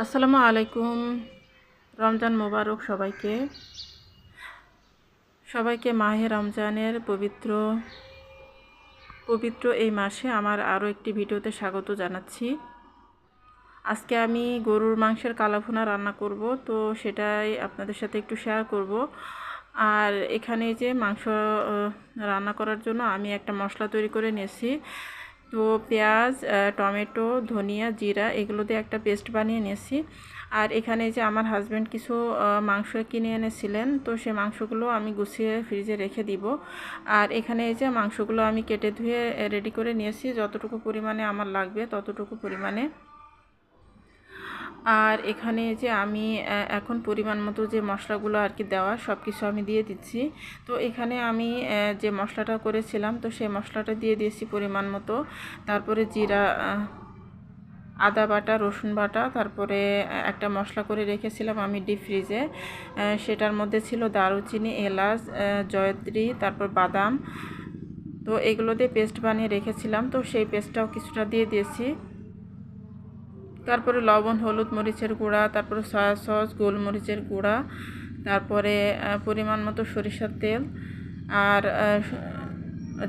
আসসালামু আলাইকুম। রমজান মোবারক সবাইকে। সবাইকে মাহে রমজানের পবিত্র পবিত্র এই মাসে আমার আরও একটি ভিডিওতে স্বাগত জানাচ্ছি। আজকে আমি গরুর মাংসের কালাভুনা রান্না করব, তো সেটাই আপনাদের সাথে একটু শেয়ার করব। আর এখানে যে মাংস রান্না করার জন্য আমি একটা মশলা তৈরি করে নিয়েছি। তো পেঁয়াজ টমেটো, ধনিয়া, জিরা, এগুলো দিয়ে একটা পেস্ট বানিয়ে নিয়েছি। আর এখানে যে আমার হাজব্যান্ড কিছু মাংস কিনে এনেছিলেন, তো সে মাংসগুলো আমি গুছিয়ে ফ্রিজে রেখে দিব। আর এখানে এই যে মাংসগুলো আমি কেটে ধুয়ে রেডি করে নিয়েছি, যতটুকু পরিমাণে আমার লাগবে ততটুকু পরিমাণে আর এখানে যে আমি এখন পরিমাণ মতো যে মশলাগুলো আর কি দেওয়া সব কিছু আমি দিয়ে দিচ্ছি। তো এখানে আমি যে মশলাটা করেছিলাম, তো সেই মশলাটা দিয়ে দিয়েছি পরিমাণ মতো। তারপরে জিরা আদা বাটা, রসুন বাটা, তারপরে একটা মশলা করে রেখেছিলাম আমি ডিপ ফ্রিজে। সেটার মধ্যে ছিল দারুচিনি, এলাচ জয়ত্রী, তারপর বাদাম। তো এগুলো দিয়ে পেস্ট বানিয়ে রেখেছিলাম, তো সেই পেস্টটাও কিছুটা দিয়ে দিয়েছি। তারপরে লবণ, হলুদ মরিচের গুঁড়া, তারপরে সয়া সস, গোলমরিচের গুঁড়া, তারপরে পরিমাণ মতো সরিষার তেল আর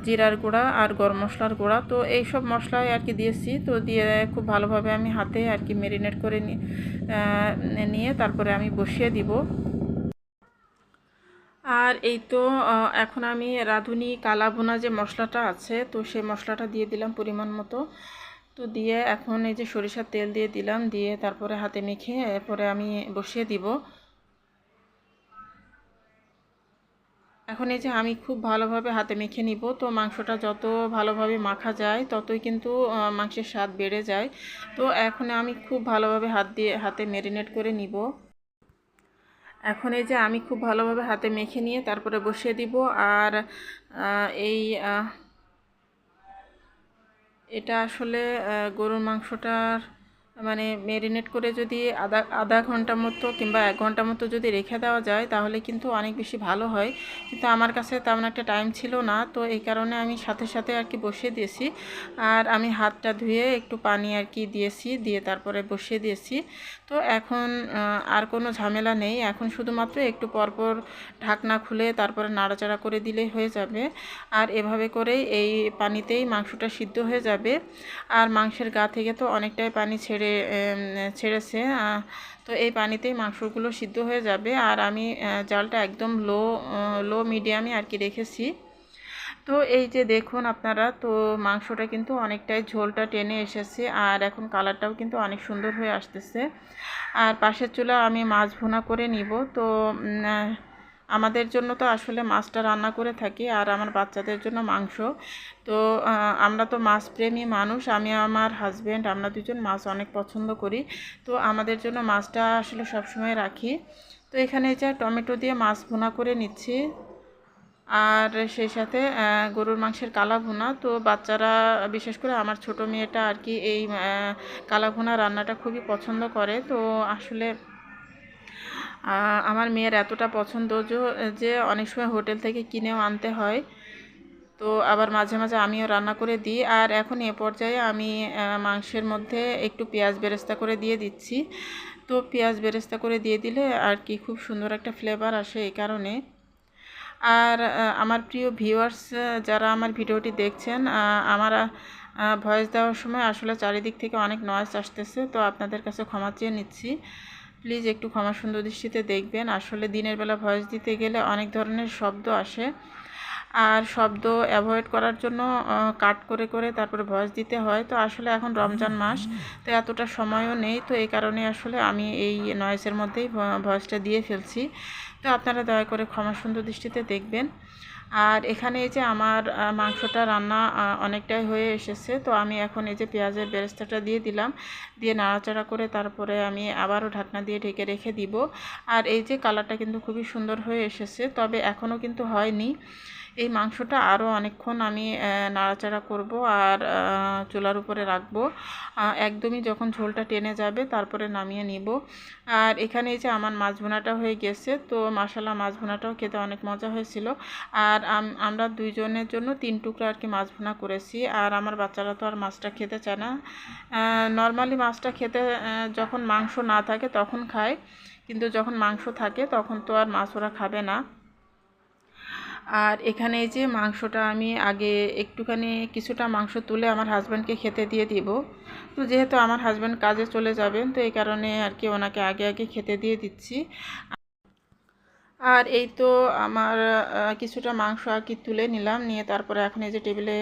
জিরার গুঁড়া আর গরম মশলার গুঁড়া। তো এই সব মশলাই আর কি দিয়েছি। তো দিয়ে খুব ভালোভাবে আমি হাতে আর কি মেরিনেট করে নিয়ে তারপরে আমি বসিয়ে দিব। আর এই তো এখন আমি রাঁধুনি কালা ভুনা যে মশলাটা আছে, তো সেই মশলাটা দিয়ে দিলাম পরিমাণ মতো। তো দিয়ে এখন এই যে সরিষার তেল দিয়ে দিলাম, দিয়ে তারপরে হাতে মেখে এরপরে আমি বসিয়ে দিব। এখন এই যে আমি খুব ভালোভাবে হাতে মেখে নিব, তো মাংসটা যত ভালোভাবে মাখা যায়, ততই কিন্তু মাংসের স্বাদ বেড়ে যায়। তো এখন আমি খুব ভালোভাবে হাত দিয়ে, হাতে মেরিনেট করে নিব। এখন এই যে আমি খুব ভালোভাবে হাতে মেখে নিয়ে তারপরে বসিয়ে দিব, আর এই এটা আসলে গরুর মাংসটার মানে মেরিনেট করে যদি আধা আধা ঘণ্টা মতো কিংবা এক ঘণ্টা মতো যদি রেখে দেওয়া যায়, তাহলে কিন্তু অনেক বেশি ভালো হয়। কিন্তু আমার কাছে তেমন একটা টাইম ছিল না, তো এই কারণে আমি সাথে সাথে আর কি বসিয়ে দিয়েছি। আর আমি হাতটা ধুয়ে একটু পানি আর কি দিয়েছি, দিয়ে তারপরে বসিয়ে দিয়েছি। তো এখন আর কোনো ঝামেলা নেই। এখন শুধুমাত্র একটু পরপর ঢাকনা খুলে তারপরে নাড়াচাড়া করে দিলেই হয়ে যাবে। আর এভাবে করেই এই পানিতেই মাংসটা সিদ্ধ হয়ে যাবে। আর মাংসের গা থেকে তো অনেকটাই পানি ছেড়ে এম, ছেড়েছে। তো এই পানিতেই মাংসগুলো সিদ্ধ হয়ে যাবে। আর আমি জালটা একদম লো লো মিডিয়ামে আর কি রেখেছি। তো এই যে দেখুন আপনারা তো মাংসটা কিন্তু অনেকটাই ঝোলটা টেনে এসেছে। আর এখন কালারটাও কিন্তু অনেক সুন্দর হয়ে আসতেছে। আর পাশের চুলা আমি মাছ ভুনা করে নিব। তো আমাদের জন্য তো আসলে মাছটা রান্না করে থাকি আর আমার বাচ্চাদের জন্য মাংস। তো আমরা তো মাছ প্রেমী মানুষ, আমি আমার হাজব্যান্ড আমরা দুজন মাছ অনেক পছন্দ করি। তো আমাদের জন্য মাছটা আসলে সবসময় রাখি। তো এখানে যে টমেটো দিয়ে মাছ ভুনা করে নিচ্ছি। আর সেই সাথে গরুর মাংসের কালা ভুনা। তো বাচ্চারা, বিশেষ করে আমার ছোট মেয়েটা আর কি এই কালা ভুনা রান্নাটা খুবই পছন্দ করে। তো আসলে আমার মেয়ের এতটা পছন্দ যে- অনেক সময় হোটেল থেকে কিনেও আনতে হয়। তো আবার মাঝে মাঝে আমিও রান্না করে দিই। আর এখন এ পর্যায়ে আমি মাংসের মধ্যে একটু পেঁয়াজ বেরেস্তা করে দিয়ে দিচ্ছি। তো পেঁয়াজ বেরেস্তা করে দিয়ে দিলে আর কি খুব সুন্দর একটা ফ্লেভার আসে এই কারণে। আর আমার প্রিয় ভিউয়ার্স যারা আমার ভিডিওটি দেখছেন আমার ভয়েস দেওয়ার সময় আসলে চারিদিক থেকে অনেক নয়েজ আসতেছে। তো আপনাদের কাছে ক্ষমা চেয়ে নিচ্ছি। প্লিজ একটু ক্ষমা সুন্দর দৃষ্টিতে দেখবেন। আসলে দিনের বেলা ভয়েস দিতে গেলে অনেক ধরনের শব্দ আসে। আর শব্দ অ্যাভয়েড করার জন্য কাট করে করে তারপরে ভয়েস দিতে হয়। তো আসলে এখন রমজান মাস, তো এতটা সময়ও নেই। তো এই কারণে আসলে আমি এই নয়েসের মধ্যেই ভয়েসটা দিয়ে ফেলছি। তো আপনারা দয়া করে ক্ষমা সুন্দর দৃষ্টিতে দেখবেন। আর এখানে এই যে আমার মাংসটা রান্না অনেকটাই হয়ে এসেছে, তো আমি এখন এই যে পেঁয়াজের বেরেস্তাটা দিয়ে দিলাম, দিয়ে নাড়াচাড়া করে তারপরে আমি আবারও ঢাকনা দিয়ে ঢেকে রেখে দিব। আর এই যে কালারটা কিন্তু খুবই সুন্দর হয়ে এসেছে, তবে এখনও কিন্তু হয়নি। এই মাংসটা আরও অনেকক্ষণ আমি নাড়াচাড়া করব আর চুলার উপরে রাখব। একদমই যখন ঝোলটা টেনে যাবে তারপরে নামিয়ে নিব। আর এখানে এই যে আমার মাছ ভুনাটা হয়ে গেছে, তো মশালা মাছ ভুনাটাও খেতে অনেক মজা হয়েছিল। আর আম- আমরা দুইজনের জন্য তিন টুকরা আর কি মাছ ভুনা করেছি। আর আমার বাচ্চারা তো আর মাছটা খেতে চায় না। নর্মালি মাছটা খেতে যখন মাংস না থাকে তখন খায়। কিন্তু যখন মাংস থাকে তখন তো আর মাছ ওরা খাবে না। আর এখানে যে মাংসটা আমি আগে একটুখানি কিছুটা মাংস তুলে আমার হাজব্যান্ডকে খেতে দিয়ে দিব। তো যেহেতু আমার হাজব্যান্ড কাজে চলে যাবেন, তো এই কারণে আর কি ওনাকে আগে আগে খেতে দিয়ে দিচ্ছি। আর এই তো আমার কিছুটা মাংস আর কি তুলে নিলাম, নিয়ে তারপরে এখন এই যে টেবিলে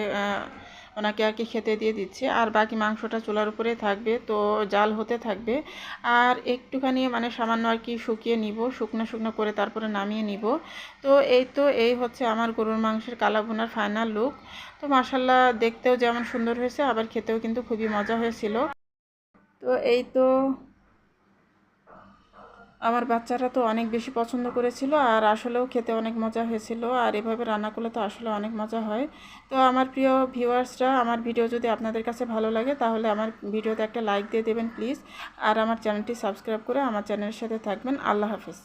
ওনাকে আর কি খেতে দিয়ে দিচ্ছে। আর বাকি মাংসটা চুলার উপরে থাকবে, তো জাল হতে থাকবে। আর একটুখানি মানে সামান্য আর কি শুকিয়ে নিব, শুকনো শুকনো করে তারপরে নামিয়ে নিব। তো এই তো, এই হচ্ছে আমার গরুর মাংসের কালা ফাইনাল লুক তো মাসাল্লাহ দেখতেও যেমন সুন্দর হয়েছে, আবার খেতেও কিন্তু খুবই মজা হয়েছিল। তো এই তো আমার বাচ্চারা তো অনেক বেশি পছন্দ করেছিল আর আসলেও খেতে অনেক মজা হয়েছিল আর এভাবে রান্না করলে তো আসলে অনেক মজা হয়। তো আমার প্রিয় ভিউয়ার্সরা, আমার ভিডিও যদি আপনাদের কাছে ভালো লাগে তাহলে আমার ভিডিওতে একটা লাইক দিয়ে দেবেন প্লিজ। আর আমার চ্যানেলটি সাবস্ক্রাইব করে আমার চ্যানেলের সাথে থাকবেন। আল্লাহ হাফিজ।